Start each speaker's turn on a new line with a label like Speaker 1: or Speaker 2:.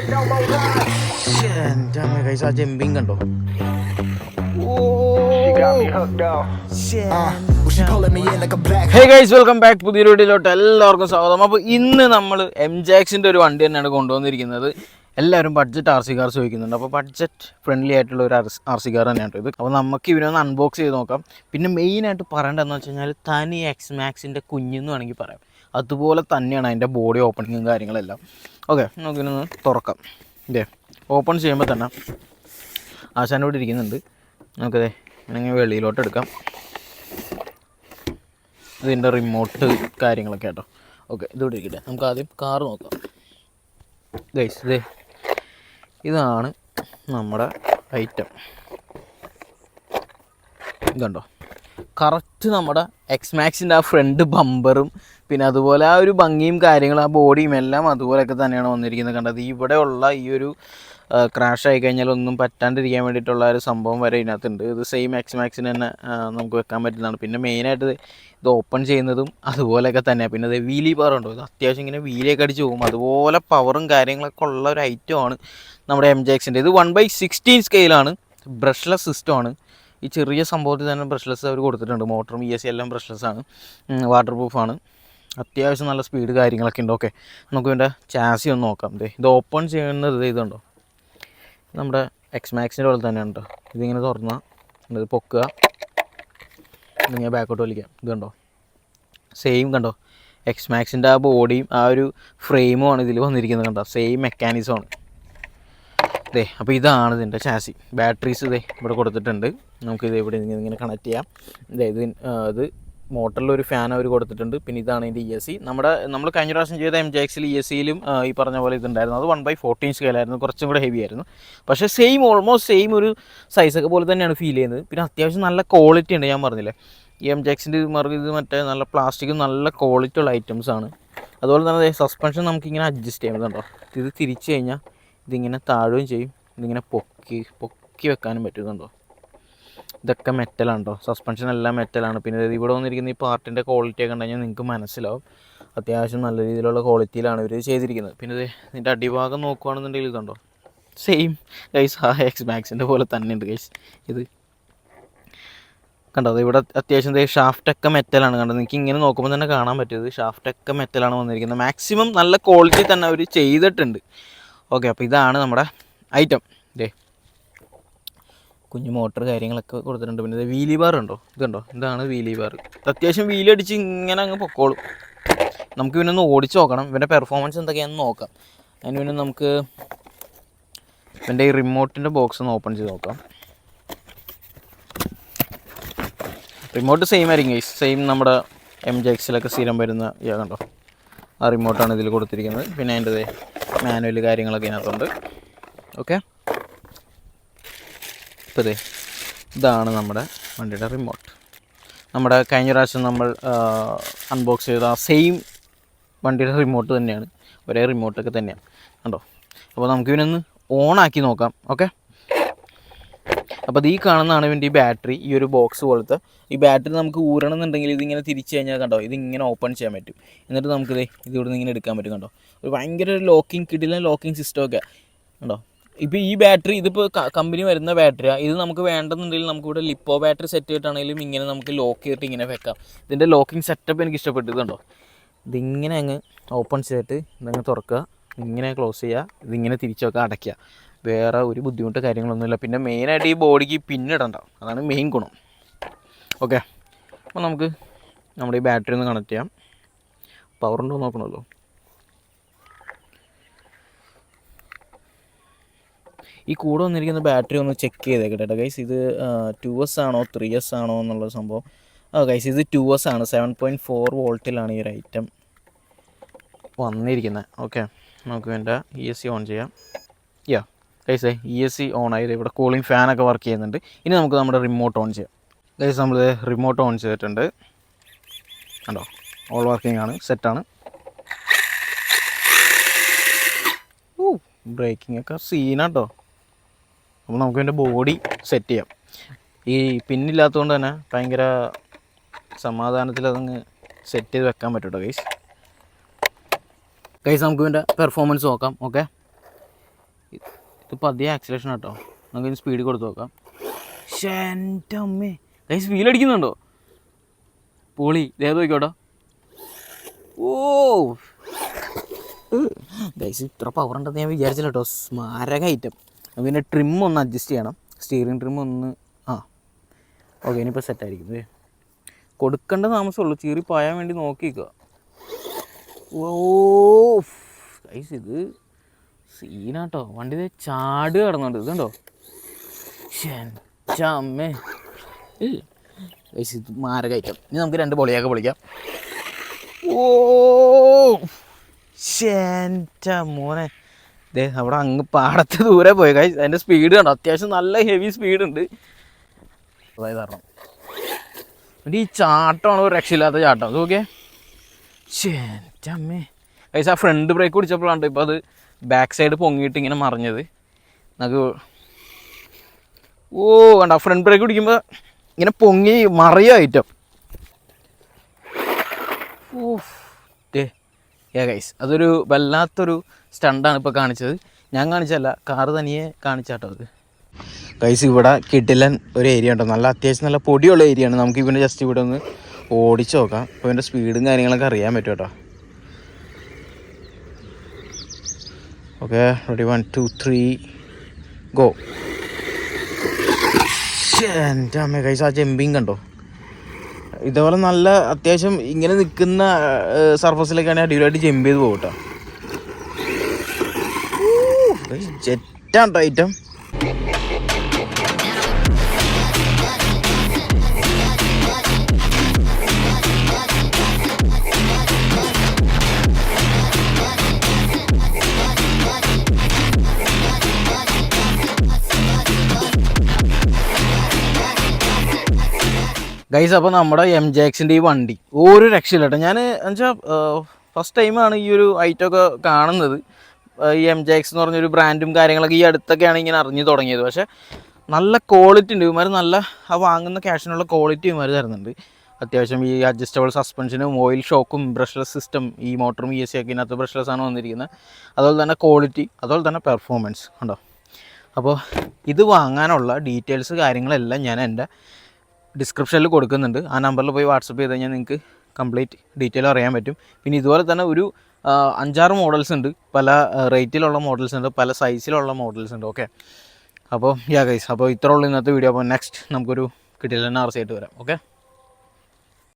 Speaker 1: എന്റെ അമ്മ കൈസ് കണ്ടോ ഹേ ഗൈസ് വെൽക്കം ബാക്ക് പുതിയൊരു വീഡിയോയിലോട്ട് എല്ലാവർക്കും സ്വാഗതം. അപ്പോൾ ഇന്ന് നമ്മൾ എം ജാക്സിന്റെ ഒരു വണ്ടി തന്നെയാണ് കൊണ്ടുവന്നിരിക്കുന്നത്. എല്ലാവരും ബഡ്ജറ്റ് ആർ സി കാർ ചോദിക്കുന്നുണ്ട്. അപ്പോൾ ബഡ്ജറ്റ് ഫ്രണ്ട്ലി ആയിട്ടുള്ള ഒരു ആർ സി കാർ തന്നെയാണ് ഇത്. അപ്പോൾ നമുക്ക് ഇവരൊന്ന് അൺബോക്സ് ചെയ്ത് നോക്കാം. പിന്നെ മെയിനായിട്ട് പറയേണ്ടതെന്ന് വെച്ച് കഴിഞ്ഞാൽ തനി എക്സ് മാക്സിന്റെ കുഞ്ഞെന്ന് വേണമെങ്കിൽ പറയാം. അതുപോലെ തന്നെയാണ് അതിന്റെ ബോഡി ഓപ്പണിങ്ങും കാര്യങ്ങളെല്ലാം. ഓക്കെ നമുക്കിനൊന്ന് തുറക്കാം. ഇതേ ഓപ്പൺ ചെയ്യുമ്പോൾ തന്നെ ആശാൻ ഇവിടെ ഇരിക്കുന്നുണ്ട്. നമുക്കതേ ഇങ്ങനെ വെളിയിലോട്ട് എടുക്കാം. ഇതിന്റെ റിമോട്ട് കാര്യങ്ങളൊക്കെ കേട്ടോ ഓക്കെ ഇതിവിടെ ഇരിക്കട്ടെ. നമുക്ക് ആദ്യം കാർ നോക്കാം. ഗൈസ് ഇതേ ഇതാണ് നമ്മുടെ ഐറ്റം ഇതുണ്ടോ? കറക്റ്റ് നമ്മുടെ എക്സ് മാക്സിന്റെ ആ ഫ്രണ്ട് ബമ്പറും പിന്നെ അതുപോലെ ആ ഒരു ഭംഗിയും കാര്യങ്ങളും ആ ബോഡിയും എല്ലാം അതുപോലെയൊക്കെ തന്നെയാണ് വന്നിരിക്കുന്നത്. കണ്ടത് ഇവിടെയുള്ള ഈ ഒരു ക്രാഷ് ആയി കഴിഞ്ഞാൽ ഒന്നും പറ്റാണ്ടിരിക്കാൻ വേണ്ടിയിട്ടുള്ള ഒരു സംഭവം വരെ ഇതിനകത്തുണ്ട്. ഇത് സെയിം എക്സ് മാക്സിന് തന്നെ നമുക്ക് വെക്കാൻ പറ്റുന്നതാണ്. പിന്നെ മെയിനായിട്ട് ഇത് ഓപ്പൺ ചെയ്യുന്നതും അതുപോലെയൊക്കെ തന്നെയാണ് പിന്നെ ഇത് വീലി പവർ ഉണ്ടോ? ഇത് അത്യാവശ്യം ഇങ്ങനെ വീലിയൊക്കെ അടിച്ച് പോകും. അതുപോലെ പവറും കാര്യങ്ങളൊക്കെ ഉള്ള ഒരു ഐറ്റമാണ് നമ്മുടെ എം ജെ എക്സിന്റെ ഇത് വൺ ബൈ സിക്സ്റ്റീൻ സ്കെയിലാണ് ബ്രഷ്ലെസ് സിസ്റ്റമാണ് ഈ ചെറിയ സംഭവത്തിൽ തന്നെ ബ്രഷ്ലെസ് അവർ കൊടുത്തിട്ടുണ്ട്. മോട്ടറും ഇ എസ് എല്ലാം ബ്രഷ്ലെസ് ആണ്. വാട്ടർ പ്രൂഫാണ് അത്യാവശ്യം നല്ല സ്പീഡ് കാര്യങ്ങളൊക്കെ ഉണ്ട്. ഓക്കെ നമുക്ക് ഇതിന്റെ ചാസി ഒന്ന് നോക്കാം. ദേ ഇത് ഓപ്പൺ ചെയ്യുന്നത് ഇതുണ്ടോ? നമ്മുടെ എക്സ് മാക്സിന്റെ പോലെ തന്നെ ഉണ്ടോ ഇതിങ്ങനെ തുറന്നാൽ ഇത് പൊക്കുക. ഇങ്ങനെ ബാക്കോട്ട് വലിക്കാം. ഇതുണ്ടോ സെയിം കണ്ടോ? എക്സ് മാക്സിന്റെ ആ ബോഡിയും ആ ഒരു ഫ്രെയിമുമാണ് ഇതിൽ വന്നിരിക്കുന്നത് കണ്ടോ? സെയിം മെക്കാനിസമാണ് ദേ അപ്പോൾ ഇതാണ് ഇതിന്റെ ചാസി ബാറ്ററീസ് ഇതേ ഇവിടെ കൊടുത്തിട്ടുണ്ട്. നമുക്ക് ഇത് ഇവിടെ ഇങ്ങനെ കണക്ട് ചെയ്യാം. അതായത് ഇത് മോട്ടറിൽ ഒരു ഫാൻ അവർ കൊടുത്തിട്ടുണ്ട്. പിന്നെ ഇതാണ് ഇതിന്റെ ഇ എസ് സി നമ്മുടെ നമ്മൾ കഴിഞ്ഞ പ്രാവശ്യം ചെയ്ത എം ജെ എക്സിൽ ഇ എസ് സിയിലും ഈ പറഞ്ഞ പോലെ ഇതുണ്ടായിരുന്നു. അത് വൺ ബൈ ഫോർട്ടീൻ സ്കെയിലായിരുന്നു കുറച്ചും കൂടെ ഹെവി ആയിരുന്നു. പക്ഷേ സെയിം ഓൾമോസ്റ്റ് സെയിം ഒരു സൈസൊക്കെ പോലെ തന്നെയാണ് ഫീൽ ചെയ്യുന്നത്. പിന്നെ അത്യാവശ്യം നല്ല ക്വാളിറ്റി ഉണ്ട് ഞാൻ പറഞ്ഞില്ലേ. ഈ എം ജെ എക്സിന്റെ മറുപടി ഇത് മറ്റേ നല്ല പ്ലാസ്റ്റിക്കും നല്ല ക്വാളിറ്റി ഉള്ള ഐറ്റംസ് ആണ്. അതുപോലെ തന്നെ സസ്പെൻഷൻ നമുക്കിങ്ങനെ അഡ്ജസ്റ്റ് ചെയ്യാൻ പറ്റുന്നുണ്ടോ? ഇത് തിരിച്ചു കഴിഞ്ഞാൽ ഇതിങ്ങനെ താഴുകയും ചെയ്യും. ഇതിങ്ങനെ പൊക്കി പൊക്കി വെക്കാനും പറ്റും കണ്ടോ ഇതൊക്കെ മെറ്റലാണ്ടോ സസ്പെൻഷൻ എല്ലാം മെറ്റലാണ്. പിന്നെ ഇവിടെ വന്നിരിക്കുന്ന ഈ പാർട്ടിന്റെ ക്വാളിറ്റി ഒക്കെ കഴിഞ്ഞാൽ നിങ്ങൾക്ക് മനസ്സിലാവും. അത്യാവശ്യം നല്ല രീതിയിലുള്ള ക്വാളിറ്റിയിലാണ് ഇവർ ചെയ്തിരിക്കുന്നത്. പിന്നെ ഇത് ഇതിന്റെ അടിഭാഗം നോക്കുകയാണെന്നുണ്ടെങ്കിൽ ഇതുണ്ടോ? സെയിം ഗൈസ് ആ എക്സ് മാക്സിന്റെ പോലെ തന്നെ ഉണ്ട് ഗൈസ് ഇത് കണ്ടോ? അത് ഇവിടെ അത്യാവശ്യം ഷാഫ്റ്റൊക്കെ മെറ്റലാണ്. കണ്ടത് നിങ്ങൾക്ക് ഇങ്ങനെ നോക്കുമ്പോൾ തന്നെ കാണാൻ പറ്റിയത് ഷാഫ്റ്റൊക്കെ മെറ്റലാണ് വന്നിരിക്കുന്നത്. മാക്സിമം നല്ല ക്വാളിറ്റി തന്നെ അവർ ചെയ്തിട്ടുണ്ട്. ഓക്കെ അപ്പോൾ ഇതാണ് നമ്മുടെ ഐറ്റം ദേ. കുഞ്ഞു മോട്ടർ കാര്യങ്ങളൊക്കെ കൊടുത്തിട്ടുണ്ട്. പിന്നെ വീലി ബാർ ഉണ്ടോ? ഇതുണ്ടോ ഇതാണ് വീലി ബാർ അത്യാവശ്യം വീലി അടിച്ച് ഇങ്ങനെ അങ്ങ് പൊക്കോളും. നമുക്ക് പിന്നെ ഒന്ന് ഓടിച്ച് നോക്കണം. ഇവന്റെ പെർഫോമൻസ് എന്തൊക്കെയാണെന്ന് നോക്കാം. അതിന് പിന്നെ നമുക്ക് ഇവന്റെ ഈ റിമോട്ടിന്റെ ബോക്സ് ഒന്ന് ഓപ്പൺ ചെയ്ത് നോക്കാം. റിമോട്ട് സെയിം ആയിരിക്കും സെയിം നമ്മുടെ എം ജെ എക്സിലൊക്കെ സ്ഥിരം വരുന്ന ഇയാ കണ്ടോ? ആ റിമോട്ടാണ് ഇതിൽ കൊടുത്തിരിക്കുന്നത്. പിന്നെ അതിന്റെ മാനുവൽ കാര്യങ്ങളൊക്കെ ഇതിനകത്തുണ്ട്. ഓക്കെ ഇപ്പോൾ ഇതേ ഇതാണ് നമ്മുടെ വണ്ടിയുടെ റിമോട്ട് നമ്മുടെ കഴിഞ്ഞ പ്രാവശ്യം നമ്മൾ അൺബോക്സ് ചെയ്ത ആ സെയിം വണ്ടിയുടെ റിമോട്ട് തന്നെയാണ്. ഒരേ റിമോട്ടൊക്കെ തന്നെയാണ്. കണ്ടോ? അപ്പോൾ നമുക്ക് ഇതിനൊന്ന് ഓണാക്കി നോക്കാം. ഓക്കെ അപ്പോൾ അത് ഈ കാണുന്നതാണ് ഇവന്റെ ഈ ബാറ്ററി ഈ ഒരു ബോക്സ് പോലത്തെ. ഈ ബാറ്ററി നമുക്ക് ഊരണം എന്നുണ്ടെങ്കിൽ ഇതിങ്ങനെ തിരിച്ചു കഴിഞ്ഞാൽ കണ്ടോ ഇതിങ്ങനെ ഓപ്പൺ ചെയ്യാൻ പറ്റും. എന്നിട്ട് നമുക്കിത് ഇതിവിടെ നിന്ന് ഇങ്ങനെ എടുക്കാൻ പറ്റും കണ്ടോ. ഒരു ഭയങ്കര ഒരു ലോക്കിംഗ് കിടിലൻ ലോക്കിംഗ് സിസ്റ്റം ഒക്കെ കണ്ടോ. ഇപ്പോൾ ഈ ബാറ്ററി ഇതിപ്പോൾ കമ്പനി വരുന്ന ബാറ്ററിയാണ് ഇത് നമുക്ക് വേണ്ടെന്നുണ്ടെങ്കിൽ നമുക്ക് ഇവിടെ ലിപ്പോ ബാറ്ററി സെറ്റ് ചെയ്തിട്ടാണെങ്കിലും ഇങ്ങനെ നമുക്ക് ലോക്ക് ചെയ്തിട്ട് ഇങ്ങനെ വെക്കാം. ഇതിന്റെ ലോക്കിംഗ് സെറ്റപ്പ് എനിക്ക് ഇഷ്ടപ്പെട്ടു ഇത് കണ്ടോ. ഇതിങ്ങനെ അങ്ങ് ഓപ്പൺ ചെയ്തിട്ട് ഇതങ്ങ് തുറക്കുക. ഇങ്ങനെ ക്ലോസ് ചെയ്യുക. ഇതിങ്ങനെ തിരിച്ചു വെക്കുക അടയ്ക്കുക. വേറെ ഒരു ബുദ്ധിമുട്ട് കാര്യങ്ങളൊന്നുമില്ല. പിന്നെ മെയിനായിട്ട് ഈ ബോഡിക്ക് പിന്നിടണ്ട. അതാണ് മെയിൻ ഗുണം. ഓക്കെ അപ്പോൾ നമുക്ക് നമ്മുടെ ഈ ബാറ്ററി ഒന്ന് കണക്ട് ചെയ്യാം. പവർ ഉണ്ടോ നോക്കണമല്ലോ. ഈ കൂടെ വന്നിരിക്കുന്ന ബാറ്ററി ഒന്ന് ചെക്ക് ചെയ്തേക്കട്ടെ ഗൈസ് ഇത് ടു എസ് ആണോ ത്രീ എസ് ആണോ എന്നുള്ള സംഭവം. ആ ഗൈസ് ഇത് ടു എസ് ആണ്. സെവൻ പോയിന്റ് ഫോർ വോൾട്ടിലാണ് ഈ ഒരു ഐറ്റം വന്നിരിക്കുന്നത് ഓക്കെ നമുക്ക് വേണ്ട ഇ എസ് സി ഓൺ ചെയ്യാം. യാ ഗൈസേ ഇ എസ് സി ഓൺ ആയത് ഇവിടെ കൂളിംഗ് ഫാനൊക്കെ വർക്ക് ചെയ്യുന്നുണ്ട്. ഇനി നമുക്ക് നമ്മുടെ റിമോട്ട് ഓൺ ചെയ്യാം. കൈസ് നമ്മൾ റിമോട്ട് ഓൺ ചെയ്തിട്ടുണ്ട്. കണ്ടോ? ഓൾ വർക്കിംഗ് ആണ് സെറ്റാണ് ഓ ബ്രേക്കിംഗ് ഒക്കെ സീനാട്ടോ അപ്പോൾ നമുക്ക് എന്റെ ബോഡി സെറ്റ് ചെയ്യാം. ഈ പിന്നില്ലാത്തതുകൊണ്ട് തന്നെ ഭയങ്കര സമാധാനത്തിൽ അതങ്ങ് സെറ്റ് ചെയ്ത് വെക്കാൻ പറ്റും കേട്ടോ ഗൈസ് ഗൈസ് നമുക്ക് ഇതിന്റെ പെർഫോമൻസ് നോക്കാം ഓക്കെ ഇത് അധികം ആക്സിലേഷൻ കേട്ടോ നമുക്ക് സ്പീഡ് കൊടുത്ത് നോക്കാം. ശ്ശേ, എന്റെ അമ്മേ. കൈസ് വീലടിക്കുന്നുണ്ടോ പോളി. ദേഹത്ത് നോക്കിക്കോട്ടോ. ഓ. ഗൈസ് ഇത്ര പവർ ഉണ്ടെന്ന് ഞാൻ വിചാരിച്ചില്ല കേട്ടോ സ്മാരക ഐറ്റം പിന്നെ ട്രിം ഒന്ന് അഡ്ജസ്റ്റ് ചെയ്യണം. സ്റ്റിയറിംഗ് ട്രിം ഒന്ന് ആ. ഓക്കെ ഇനിയിപ്പോൾ സെറ്റായിരിക്കും കൊടുക്കേണ്ട താമസമുള്ളൂ. ചീറി പായാൻ വേണ്ടി നോക്കിക്കുക ഓ ഗൈസ് ഇത് സീനാട്ടോ. വണ്ടി ചാട് കിടന്നുണ്ട് ഇതുണ്ടോ? ചമ്മേ മാരക ഐറ്റം ഇനി നമുക്ക് രണ്ട് പൊളിയൊക്കെ പൊളിക്കാം. ഓ. എന്റെ മോനെ. ദേ അവിടെ അങ്ങ് പാടത്ത് ദൂരെ പോയി. കൈ അതിന്റെ സ്പീഡ് കണ്ടോ? അത്യാവശ്യം നല്ല ഹെവി സ്പീഡ് ഉണ്ട്. അതായത് കാരണം എന്നിട്ട് ഈ ചാട്ടമാണ് ഒരു രക്ഷയില്ലാത്ത ചാട്ടം. അത് നോക്കിയേ. എന്റെ അമ്മേ. ആ ഫ്രണ്ട് ബ്രേക്ക് പിടിച്ചപ്പോഴാണ് ഇപ്പോൾ അത് ബാക്ക് സൈഡ് പൊങ്ങിയിട്ട് ഇങ്ങനെ മറിഞ്ഞത്. നമുക്ക് ഓ വേണ്ട ഫ്രണ്ട് ബ്രേക്ക് പിടിക്കുമ്പോൾ ഇങ്ങനെ പൊങ്ങി മറിയ ഐറ്റം ഏ ഗൈസ് അതൊരു വല്ലാത്തൊരു സ്റ്റണ്ടാണ് ഇപ്പോൾ കാണിച്ചത്. ഞാൻ കാണിച്ചല്ല കാറ് തനിയെ കാണിച്ചാട്ടോ അത്. ഗൈസ് ഇവിടെ കിടിലൻ ഒരു ഏരിയ ഉണ്ടോ? നല്ല അത്യാവശ്യം നല്ല പൊടിയുള്ള ഏരിയ ആണ്. നമുക്ക് ഇവന്റെ ജസ്റ്റ് ഇവിടെ ഒന്ന് ഓടിച്ച് നോക്കാം. അപ്പോൾ ഇവന്റെ സ്പീഡും കാര്യങ്ങളൊക്കെ അറിയാൻ പറ്റും കേട്ടോ. Okay ready one two three go എന്റെ അമ്മ കൈസ് ആ ജമ്പിങ് കണ്ടോ? ഇതേപോലെ നല്ല അത്യാവശ്യം ഇങ്ങനെ നിൽക്കുന്ന സർഫസിലേക്കാണ് അടിപൊളിയായിട്ട് ജമ്പ് ചെയ്ത് പോകട്ടോ ജെറ്റാണ് കേട്ടോ ഐറ്റം ഗൈസ് അപ്പോൾ നമ്മുടെ എം ജെ എക്സിന്റെ ഈ വണ്ടി ഒരു രക്ഷയില്ലട്ടോ. ഞാൻ എന്നുവെച്ചാൽ ഫസ്റ്റ് ടൈമാണ് ഈ ഒരു ഐറ്റമൊക്കെ കാണുന്നത്. ഈ എം ജെ എക്സ് എന്ന് പറഞ്ഞൊരു ബ്രാൻഡും കാര്യങ്ങളൊക്കെ ഈ അടുത്തൊക്കെയാണ് ഇങ്ങനെ അറിഞ്ഞു തുടങ്ങിയത്. പക്ഷേ നല്ല ക്വാളിറ്റി ഉണ്ട്. ഇവന്മാർ നല്ല ആ വാങ്ങുന്ന ക്യാഷിനുള്ള ക്വാളിറ്റി ഇവന്മാർ തരുന്നുണ്ട്. അത്യാവശ്യം ഈ അഡ്ജസ്റ്റബിൾ സസ്പെൻഷനും ഓയിൽ ഷോക്കും ബ്രഷ്ലെസ് സിസ്റ്റം ഈ മോട്ടറും ഇ എസ് സി ഒക്കെ ഇതിനകത്ത് ബ്രഷ്ലെസ് ആണ് വന്നിരിക്കുന്നത് അതുപോലെ തന്നെ ക്വാളിറ്റി അതുപോലെ തന്നെ പെർഫോമൻസ് ഉണ്ടോ അപ്പോൾ ഇത് വാങ്ങാനുള്ള ഡീറ്റെയിൽസ് കാര്യങ്ങളെല്ലാം ഞാൻ എന്റെ ഡിസ്ക്രിപ്ഷനിൽ കൊടുക്കുന്നുണ്ട്. ആ നമ്പറിൽ പോയി വാട്സപ്പ് ചെയ്ത് കഴിഞ്ഞാൽ നിങ്ങൾക്ക് കംപ്ലീറ്റ് ഡീറ്റെയിൽ അറിയാൻ പറ്റും. പിന്നെ ഇതുപോലെ തന്നെ ഒരു അഞ്ചാറ് മോഡൽസ് ഉണ്ട്. പല റേറ്റിലുള്ള മോഡൽസ് ഉണ്ട്. പല സൈസിലുള്ള മോഡൽസ് ഉണ്ട്. ഓക്കെ അപ്പോൾ യാ ഗൈസ് അപ്പോൾ ഇത്ര ഉള്ളൂ ഇന്നത്തെ വീഡിയോ അപ്പോൾ നെക്സ്റ്റ് നമുക്കൊരു സി ആയിട്ട് വരാം. ഓക്കെ